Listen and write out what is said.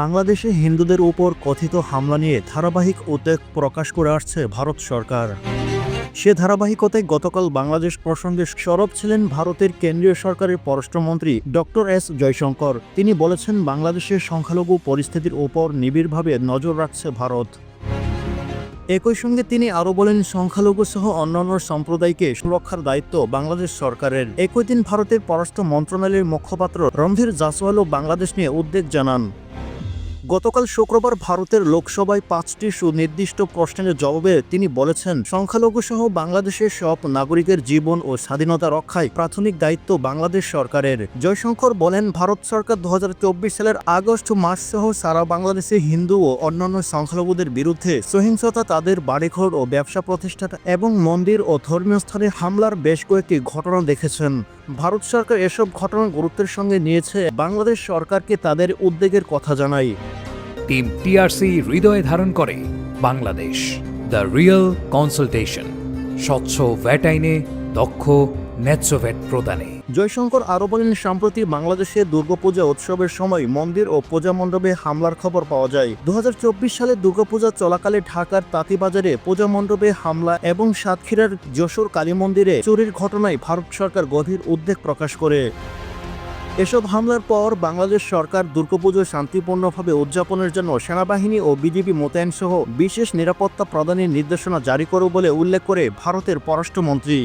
বাংলাদেশে হিন্দুদের উপর কথিত হামলা নিয়ে ধারাবাহিক উদ্বেগ প্রকাশ করে আসছে ভারত সরকার। সে ধারাবাহিকতায় গতকাল বাংলাদেশ প্রসঙ্গে সরব ছিলেন ভারতের কেন্দ্রীয় সরকারের পররাষ্ট্রমন্ত্রী ডক্টর এস জয়শঙ্কর। তিনি বলেছেন, বাংলাদেশের সংখ্যালঘু পরিস্থিতির উপর নিবিড়ভাবে নজর রাখছে ভারত। একই সঙ্গে তিনি আরও বলেন, সংখ্যালঘু সহ অন্যান্য সম্প্রদায়কে সুরক্ষার দায়িত্ব বাংলাদেশ সরকারের। একই দিন ভারতের পররাষ্ট্র মন্ত্রণালয়ের মুখপাত্র রণধীর জাসওয়ালও বাংলাদেশ নিয়ে উদ্বেগ জানান। গতকাল শুক্রবার ভারতের লোকসভায় পাঁচটি সুনির্দিষ্ট প্রশ্নের জবাবে তিনি বলেছেন, সংখ্যালঘু সহ বাংলাদেশের সব নাগরিকের জীবন ও স্বাধীনতা রক্ষায় প্রাথমিক দায়িত্ব বাংলাদেশ সরকারের। জয়শঙ্কর বলেন, ভারত সরকার দু হাজার চব্বিশ সালের আগস্ট মাস সহ সারা বাংলাদেশে হিন্দু ও অন্যান্য সংখ্যালঘুদের বিরুদ্ধে সহিংসতা, তাদের বাড়িঘর ও ব্যবসা প্রতিষ্ঠান এবং মন্দির ও ধর্মীয় স্থানে হামলার বেশ কয়েকটি ঘটনা দেখেছেন। ভারত সরকার এসব ঘটনা গুরুত্বের সঙ্গে নিয়েছে, বাংলাদেশ সরকারকে তাদের উদ্বেগের কথা জানায়। টিম টিআরসি হৃদয়ে ধারণ করে বাংলাদেশ। দ্য রিয়েল কনসালটেশন, স্বচ্ছ ভ্যাট আইনে, দক্ষ, ন্যায্য ভ্যাট প্রদানে। জয়শঙ্কর আরও বলেন, সম্প্রতি বাংলাদেশে দুর্গাপূজা উৎসবের সময় মন্দির ও পূজা মণ্ডপে হামলার খবর পাওয়া যায়। দুহাজার চব্বিশ সালে দুর্গাপূজা চলাকালে ঢাকার তাঁতিবাজারে পূজা মণ্ডপে হামলা এবং সাতক্ষীরার যশোর কালী মন্দিরে চুরির ঘটনায় ভারত সরকার গভীর উদ্বেগ প্রকাশ করে। এসব হামলার পর বাংলাদেশ সরকার দুর্গাপুজো শান্তিপূর্ণভাবে উদযাপনের জন্য সেনাবাহিনী ও বিজেপি মোতায়েন সহ বিশেষ নিরাপত্তা প্রদানের নির্দেশনা জারি করবে বলে উল্লেখ করে ভারতের পররাষ্ট্রমন্ত্রী।